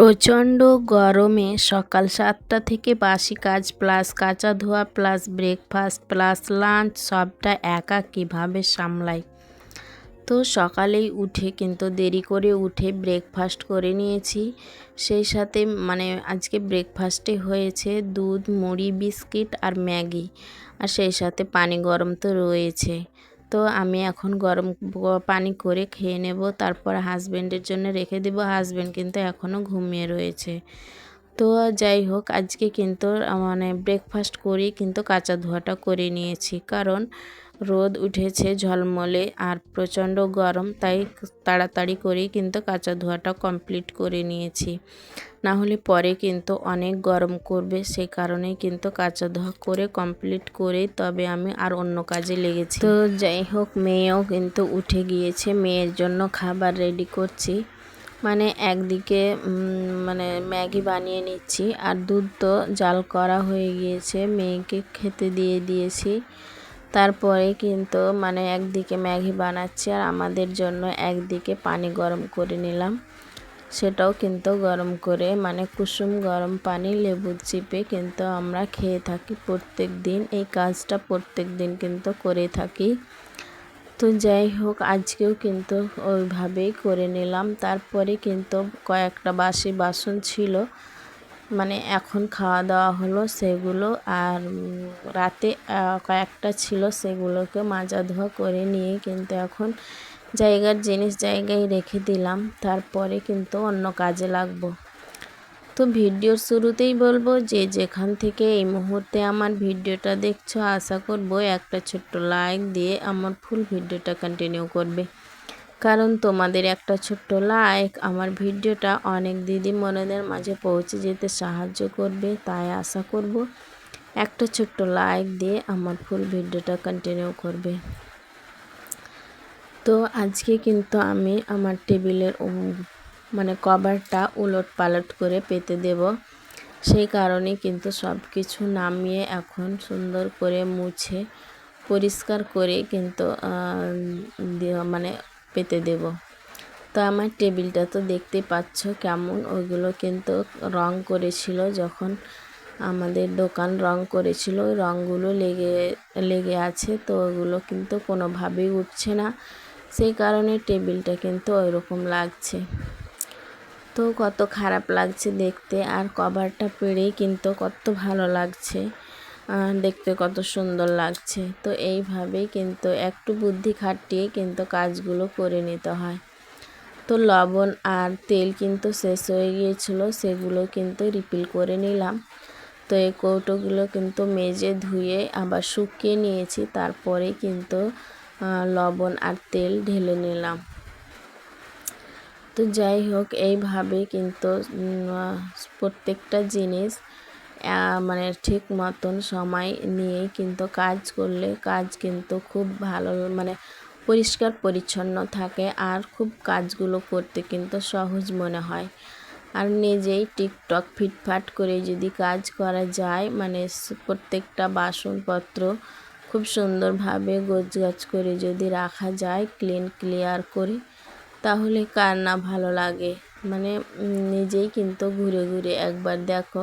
প্রচণ্ড গরমে সকাল সাতটা থেকে বাসি কাজ প্লাস কাঁচা ধোয়া প্লাস ব্রেকফাস্ট প্লাস লাঞ্চ সবটা একা কীভাবে সামলাই? তো সকালেই উঠে কিন্তু দেরি করে উঠে ব্রেকফাস্ট করে নিয়েছি। সেই সাথে মানে আজকে ব্রেকফাস্টে হয়েছে দুধ, মুড়ি, বিস্কিট আর ম্যাগি। আর সেই সাথে পানি গরম তো রয়েছে। তো আমি এখন গরম পানি করে খেয়ে নেব। তারপর হাজব্যান্ডের জন্য রেখে দেব। হাজব্যান্ড কিন্তু এখনও ঘুমিয়ে রয়েছে। তো যাই হোক, আজকে কিন্তু মানে ব্রেকফাস্ট করি কিন্তু কাঁচা ধোয়াটা করে নিয়েছি। কারণ রোদ উঠেছে ঝলমলে আর প্রচণ্ড গরম, তাই তাড়াতাড়ি করেই কিন্তু কাঁচা ধোয়াটা কমপ্লিট করে নিয়েছি। না হলে পরে কিন্তু অনেক গরম করবে সেই কারণেই কিন্তু কাঁচা ধোয়া করে কমপ্লিট করে তবে আমি আর অন্য কাজে লেগেছি। তো যাই হোক, মেয়েও কিন্তু উঠে গিয়েছে, মেয়ের জন্য খাবার রেডি করছি। মানে একদিকে মানে ম্যাগি বানিয়ে নিচ্ছি আর দুধ তো জাল করা হয়ে গিয়েছে, মেয়েকে খেতে দিয়ে দিয়েছি। তারপরে কিন্তু মানে একদিকে ম্যাগি বানাচ্ছি আর আমাদের জন্য একদিকে পানি গরম করে নিলাম। সেটাও কিন্তু গরম করে মানে কুসুম গরম পানি লেবু চিপে কিন্তু আমরা খেয়ে থাকি প্রত্যেক দিন। এই কাজটা প্রত্যেক দিন কিন্তু করে থাকি। তো যাই হোক, আজকেও কিন্তু ওইভাবেই করে নিলাম। তারপরে কিন্তু কয়েকটা বাসি বাসন ছিল। মানে এখন খাওয়া দাওয়া হলো সেগুলো আর রাতে কয়েকটা ছিল সেগুলোকে মাজা ধোয়া করে নিয়ে কিন্তু এখন জায়গার জিনিস জায়গায় রেখে দিলাম। তারপরে কিন্তু অন্য কাজে লাগবো। তো ভিডিওর শুরুতেই বলব যে যেখান থেকে এই মুহূর্তে আমার ভিডিওটা দেখছ, আশা করব একটা ছোট্ট লাইক দিয়ে আমার ফুল ভিডিওটা কন্টিনিউ করবে। কারণ তোমাদের একটা ছোট্ট লাইক আমার ভিডিওটা অনেক দিদি মনেদের মাঝে পৌঁছে যেতে সাহায্য করবে, তাই আশা করব একটা ছোট্ট লাইক দিয়ে আমার ফুল ভিডিওটা কন্টিনিউ করবে। তো আজকে কিন্তু আমি আমার টেবিলের মানে কভারটা উলট পালট করে পেতে দেব। সেই কারণে কিন্তু সব কিছু নামিয়ে এখন সুন্দর করে মুছে, পরিষ্কার করে কিন্তু মানে পেতে দেব। তো আমার টেবিলটা তো দেখতে পাচ্ছ কেমন। ওইগুলো কিন্তু রং করেছিল যখন আমাদের দোকান রং করেছিল। ওই রঙগুলো লেগে লেগে আছে, তো ওগুলো কিন্তু কোনোভাবেই উঠছে না। সেই কারণে টেবিলটা কিন্তু ওই রকম লাগছে। তো কত খারাপ লাগছে দেখতে, আর কভারটা পেড়েই কিন্তু কত ভালো লাগছে। দেখতে কত সুন্দর লাগছে। তো এইভাবেই কিন্তু একটু বুদ্ধি খাটিয়ে কিন্তু কাজগুলো করে নিতে হয়। তো লবণ আর তেল কিন্তু শেষ হয়ে গিয়েছিল, সেগুলো কিন্তু রিপিল করে নিলাম। তো এই কৌটোগুলো কিন্তু মেজে ধুয়ে আবার শুকিয়ে নিয়েছি তারপরে কিন্তু লবণ আর তেল ঢেলে নিলাম। তো যাই হোক এইভাবে কিন্তু প্রত্যেকটা জিনিস মানে ঠিক মতন সময় নিয়েই কিন্তু কাজ করলে কাজ কিন্তু খুব ভালো মানে পরিষ্কার পরিচ্ছন্ন থাকে আর খুব কাজগুলো করতে কিন্তু সহজ মনে হয়। আর নিজেই টিকটক ফিটফাট করে যদি কাজ করা যায় মানে প্রত্যেকটা বাসনপত্র খুব সুন্দরভাবে গোছগাছ করে যদি রাখা যায়, ক্লিন ক্লিয়ার করে, তাহলে কার না ভালো লাগে? মানে নিজেই কিন্তু ঘুরে ঘুরে একবার দেখো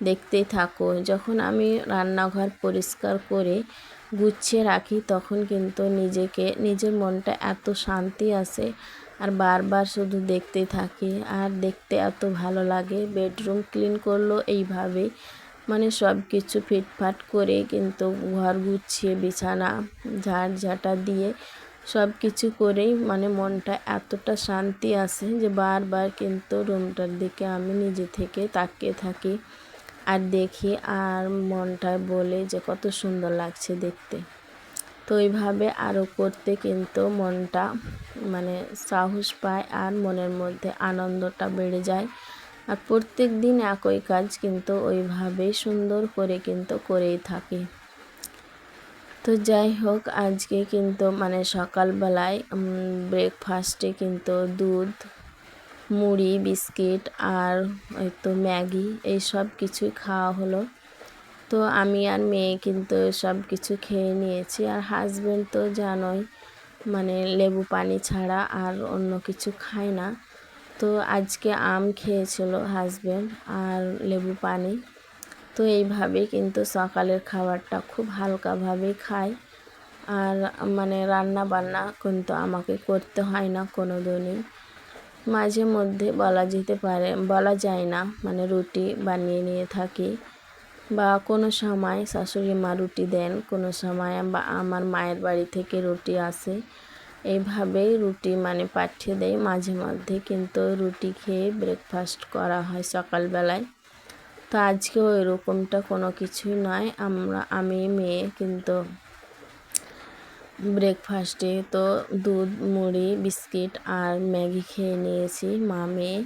দেখতেই থাকো। যখন আমি রান্নাঘর পরিষ্কার করে গুছিয়ে রাখি, তখন কিন্তু নিজেকে, নিজের মনটা এত শান্তি আসে আর বারবার শুধু দেখতে থাকি। আর দেখতে এত ভালো লাগে, বেডরুম ক্লিন করল এইভাবে। মানে সব কিছু ফিটফাট করে কিন্তু ঘর গুছিয়ে, বিছানা ঝাড় ঝাঁটা দিয়ে সব কিছু করেই মানে মনটা এতটা শান্তি আসে যে বারবার কিন্তু রুমটার দিকে আমি নিজে থেকে তাকিয়ে থাকি। আর দেখি আর মনটায় বলে যে কত সুন্দর লাগছে দেখতে। তো এইভাবে আরও করতে কিন্তু মনটা মানে সাহস পায় আর মনের মধ্যে আনন্দটা বেড়ে যায়। আর প্রত্যেক দিন একই কাজ কিন্তু ওইভাবেই সুন্দর করে কিন্তু করেই থাকি। তো যাই হোক, আজকে কিন্তু মানে সকালবেলায় ব্রেকফাস্টে কিন্তু দুধ মুড়ি, বিস্কিট আর ওই তো ম্যাগি এই সব কিছুই খাওয়া হলো। তো আমি আর মেয়ে কিন্তু সব কিছু খেয়ে নিয়েছি। আর হাজব্যান্ড তো জানোই মানে লেবু পানি ছাড়া আর অন্য কিছু খায় না। তো আজকে আম খেয়েছিল হাজব্যান্ড আর লেবু পানি। তো এইভাবেই কিন্তু সকালের খাবারটা খুব হালকাভাবেই খাই আর মানে রান্না বান্না কিন্তু আমাকে করতে হয় না কোনো দিনই মাঝে মধ্যে বলা যেতে পারে, বলা যায় না। মানে রুটি বানিয়ে নিয়ে থাকি। বা কোনো সময় শাশুড়ি মা রুটি দেন, কোনো সময় বা আমার মায়ের বাড়ি থেকে রুটি আসে। এইভাবেই রুটি মানে পাঠিয়ে দেয় মাঝে মধ্যে। কিন্তু রুটি খেয়ে ব্রেকফাস্ট করা হয় সকালবেলায়। তো আজকেও এরকমটা কোনো কিছুই নয়। আমরা, আমি, মেয়ে, কিন্তু ব্রেকফাস্টে তো দুধ, মুড়ি, বিস্কিট আর ম্যাগি খেয়ে নিয়েছি। মা, মেয়ে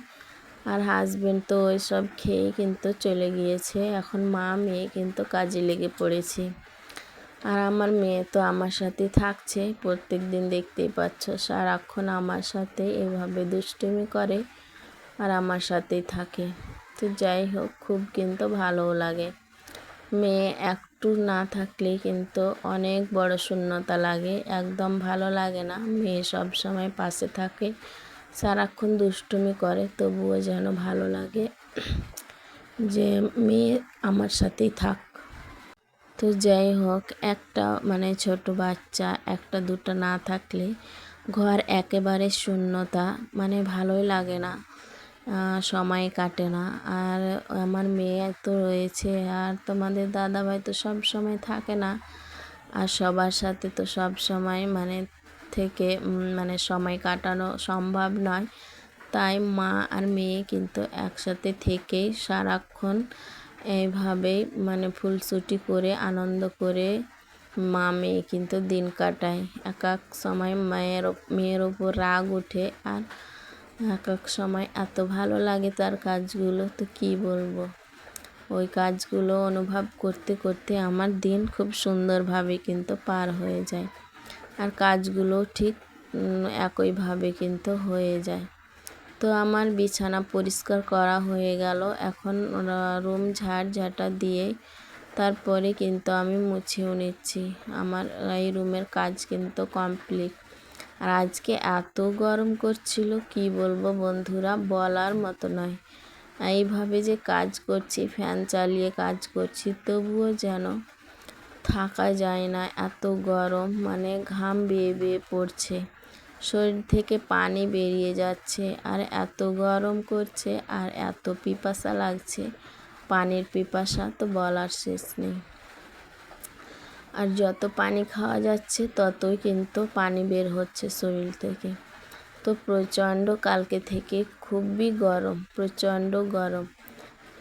আর হাজব্যান্ড তো ওই সব খেয়ে কিন্তু চলে গিয়েছে। এখন মা, মেয়ে কিন্তু কাজে লেগে পড়েছি। আর আমার মেয়ে তো আমার সাথে থাকছে। প্রত্যেক দিন দেখতেই পাচ্ছ, সারাক্ষণ আমার সাথে এভাবে দুষ্টুমি করে আর আমার সাথেই থাকে। তো যাই হোক, খুব কিন্তু ভালোও লাগে। মেয়ে একটু না থাকলে কিন্তু অনেক বড় শূন্যতা লাগে, একদম ভালো লাগে না। মেয়ে সব সময় পাশে থাকে, সারাক্ষণ দুষ্টুমি করে, তবুও যেন ভালো লাগে যে মেয়ে আমার সাথেই থাক। তো যাই হোক, একটা মানে ছোট বাচ্চা, একটা দুটো না থাকলে ঘর একেবারে শূন্যতা মানে ভালোই লাগে না। সময় কাটে না। আর আমার মেয়ে তো রয়েছে, আর তোমাদের দাদাভাই তো সব সময় থাকে না। আর সবার সাথে তো সব সময় মানে থেকে মানে সময় কাটানো সম্ভব নয়। তাই মা আর মেয়ে কিন্তু একসাথে থেকেই সারাক্ষণ এইভাবেই মানে ফুলছুটি করে, আনন্দ করে মা মেয়ে কিন্তু দিন কাটায়। এক এক সময় মায়ের, মেয়ের ওপর রাগ ওঠে, আর এক এক সময় এত ভালো লাগে তার কাজগুলো, তো কি বলব? ওই কাজগুলো অনুভব করতে করতে আমার দিন খুব সুন্দরভাবে কিন্তু পার হয়ে যায়। আর কাজগুলো ঠিক একইভাবে কিন্তু হয়ে যায়। তো আমার বিছানা পরিষ্কার করা হয়ে গেল। এখন রুম ঝাড় ঝাঁটা দিয়ে তারপরে কিন্তু আমি মুছেও নিচ্ছি। আমার এই রুমের কাজ কিন্তু কমপ্লিট। আর আজকে এত গরম করছিল, কি বলব বন্ধুরা, বলার মতো নয়। এইভাবে যে কাজ করছি, ফ্যান চালিয়ে কাজ করছি, তবুও যেন থাকা যায় না, এত গরম মানে ঘাম বেয়ে বেয়ে পড়ছে। শরীর থেকে পানি বেরিয়ে যাচ্ছে, আর এত গরম করছে, আর এত পিপাসা লাগছে। পানির পিপাসা তো বলার শেষ নেই। আর যত পানি খাওয়া যাচ্ছে, ততই কিন্তু পানি বের হচ্ছে শরীর থেকে। তো প্রচণ্ড কালকে থেকে খুবই গরম, প্রচণ্ড গরম।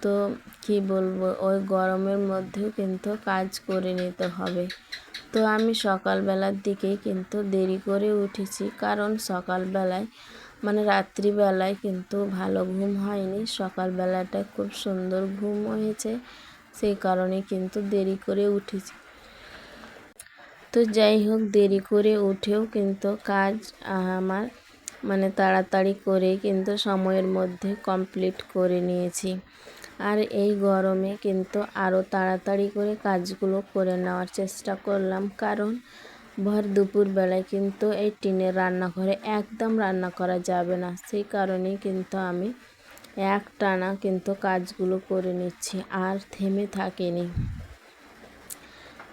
তো কি বলব, ওই গরমের মধ্যেও কিন্তু কাজ করে নিতে হবে। তো আমি সকালবেলার দিকেই কিন্তু দেরি করে উঠেছি, কারণ সকালবেলায় মানে রাত্রিবেলায় কিন্তু ভালো ঘুম হয়নি। সকালবেলাটা খুব সুন্দর ঘুম হয়েছে, সেই কারণে কিন্তু দেরি করে উঠেছি। তো যাই হোক, দেরি করে উঠেও কিন্তু কাজ আমার মানে তাড়াতাড়ি করে কিন্তু সময়ের মধ্যে কমপ্লিট করে নিয়েছি। আর এই গরমে কিন্তু আরও তাড়াতাড়ি করে কাজগুলো করে নেওয়ার চেষ্টা করলাম। কারণ ভর দুপুরবেলায় কিন্তু এই টিনের রান্নাঘরে একদম রান্না করা যাবে না। সেই কারণেই কিন্তু আমি এক টানা কিন্তু কাজগুলো করে নিচ্ছি, আর থেমে থাকিনি।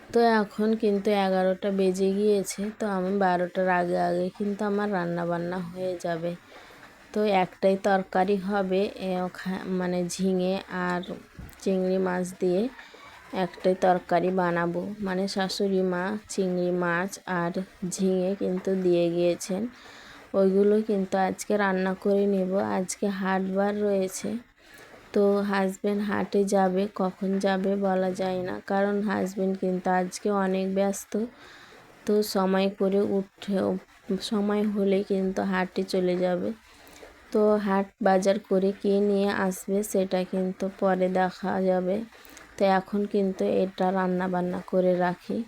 তো এখন কিন্তু এগারোটা বেজে গিয়েছে, তো আমি বারোটার আগে আগে কিন্তু আমার রান্না বান্না হয়ে যাবে। তো একটাই তরকারি হবে মানে ঝিঙে আর চিংড়ি মাছ দিয়ে একটাই তরকারি বানাবো। মানে শাশুড়ি মা চিংড়ি মাছ আর ঝিঙে কিন্তু দিয়ে গিয়েছেন। ওইগুলো কিন্তু আজকে রান্না করে নেব। আজকে হাটবার রয়েছে। তো হাজব্যান্ড হাটে যাবে, কখন যাবে বলা যায় না। কারণ হাজব্যান্ড কিন্তু আজকে অনেক ব্যস্ত। তো সময় করে উঠে, সময় হলে কিন্তু হাটে চলে যাবে। তো হাট বাজার করে কে নিয়ে আসবে সেটা কিন্তু পরে দেখা যাবে। তো এখন কিন্তু এটা রান্না বান্না করে রাখি।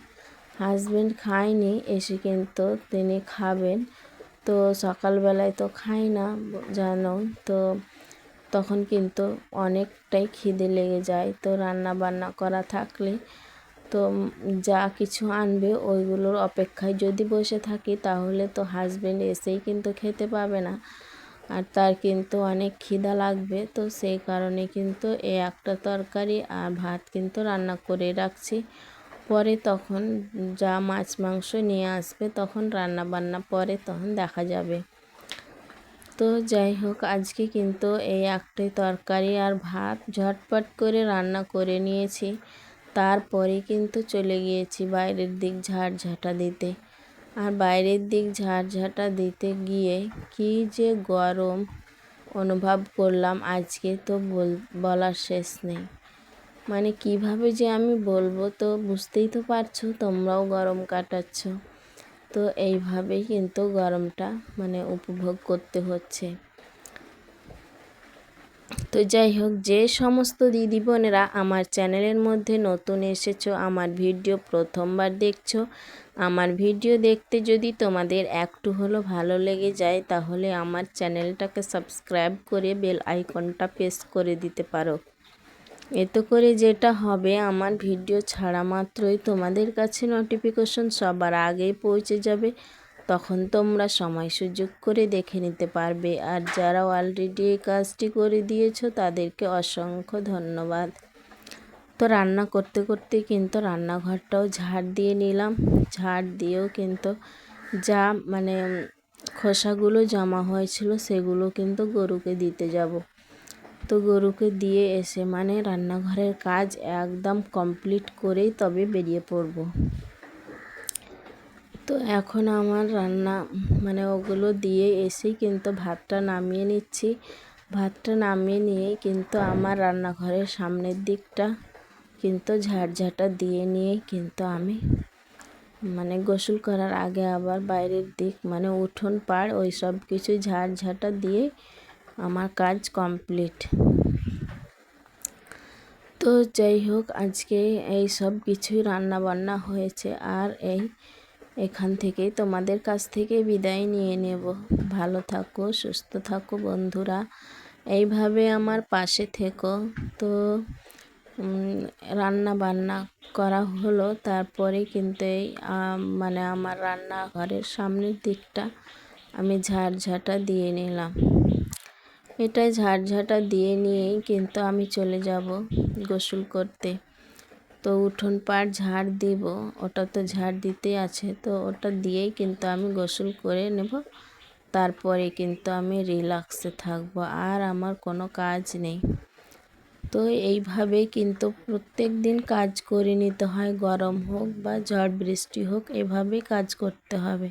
হাজব্যান্ড খায়নি, এসে কিন্তু তিনি খাবেন। তো সকালবেলায় তো খাই না, জানো। তো তখন কিন্তু অনেকটাই খিদে লেগে যায়। তো রান্না বান্না করা থাকলে তো যা কিছু আনবে ওইগুলোর অপেক্ষায় যদি বসে থাকি তাহলে তো হাজব্যান্ড এসেই কিন্তু খেতে পাবে না। আর তার কিন্তু অনেক খিদা লাগবে। তো সেই কারণে কিন্তু এই একটা তরকারি আর ভাত কিন্তু রান্না করে রাখছি। পরে তখন যা মাছ মাংস নিয়ে আসবে তখন রান্না বান্না পরে তখন দেখা যাবে। তো যাই হোক, আজকে কিন্তু এই একটাই তরকারি আর ভাত ঝটপট করে রান্না করে নিয়েছি। তারপরে কিন্তু চলে গিয়েছি বাইরের দিক ঝাড়ঝাঁটা দিতে। আর বাইরের দিক ঝাড়ঝাঁটা দিতে গিয়ে কি যে গরম অনুভব করলাম, আজকে তো বল, বলার শেষ নেই। মানে কীভাবে যে আমি বলব তো বুঝতেই তো পারছ, তোমরাও গরম কাটাচ্ছ। তো এইভাবেই কিন্তু গরমটা মানে উপভোগ করতে হচ্ছে। তো যাই হোক, যে সমস্ত দিদি বোনেরা আমার চ্যানেলের মধ্যে নতুন এসেছ, আমার ভিডিও প্রথমবার দেখছ, আমার ভিডিও দেখতে যদি তোমাদের একটু হলো ভালো লেগে যায়, তাহলে আমার চ্যানেলটাকে সাবস্ক্রাইব করে বেল আইকনটা প্রেস করে দিতে পারো। এতে করে যেটা হবে, আমার ভিডিও ছাড়া মাত্রই তোমাদের কাছে নোটিফিকেশন সবার আগেই পৌঁছে যাবে। তখন তোমরা সময় সুযোগ করে দেখে নিতে পারবে। আর যারা অলরেডি এই কাজটি করে দিয়েছ, তাদেরকে অসংখ্য ধন্যবাদ। তো রান্না করতে করতে কিন্তু রান্নাঘরটাও ঝাড় দিয়ে নিলাম। ঝাড় দিয়েও কিন্তু যা মানে খোসাগুলো জমা হয়েছিল, সেগুলো কিন্তু গরুকে দিতে যাব। তো গরুকে দিয়ে এসে মানে রান্নাঘরের কাজ একদম কমপ্লিট করেই তবে বেরিয়ে পড়ব। তো এখন আমার রান্না মানে ওগুলো দিয়ে এসেই কিন্তু ভাতটা নামিয়ে নিচ্ছি। ভাতটা নামিয়ে নিয়েই কিন্তু আমার রান্নাঘরের সামনের দিকটা কিন্তু ঝাড়ঝাঁটা দিয়ে নিয়েই কিন্তু আমি মানে গোসল করার আগে আবার বাইরের দিক মানে উঠোন পাড় ওই সব কিছু ঝাড়ঝাঁটা দিয়ে আমার কাজ কমপ্লিট। তো যাই হোক, আজকে এই সব কিছুই রান্না বান্না হয়েছে আর এই এখান থেকেই তোমাদের কাছ থেকে বিদায় নিয়ে নেব। ভালো থাকো, সুস্থ থাকো বন্ধুরা। এইভাবে আমার পাশে থেকো। তো রান্না বান্না করা হলো। তারপরে কিন্তু এই মানে আমার রান্নাঘরের সামনের দিকটা আমি ঝাড়ঝাঁটা দিয়ে নিলাম। এটা ঝাড়ঝাঁটা দিয়ে নিয়েই কিন্তু আমি চলে যাব গোসল করতে। তো উঠোন পাড় ঝাড় দিব, ওটা তো ঝাড় দিতেই আছে, তো ওটা দিয়েই কিন্তু আমি গোসল করে নেব। তারপরে কিন্তু আমি রিল্যাক্সে থাকব, আর আমার কোনো কাজ নেই। তো এইভাবেই কিন্তু প্রত্যেক দিন কাজ করে নিতে হয়, গরম হোক বা ঝড় বৃষ্টি হোক, এভাবেই কাজ করতে হবে।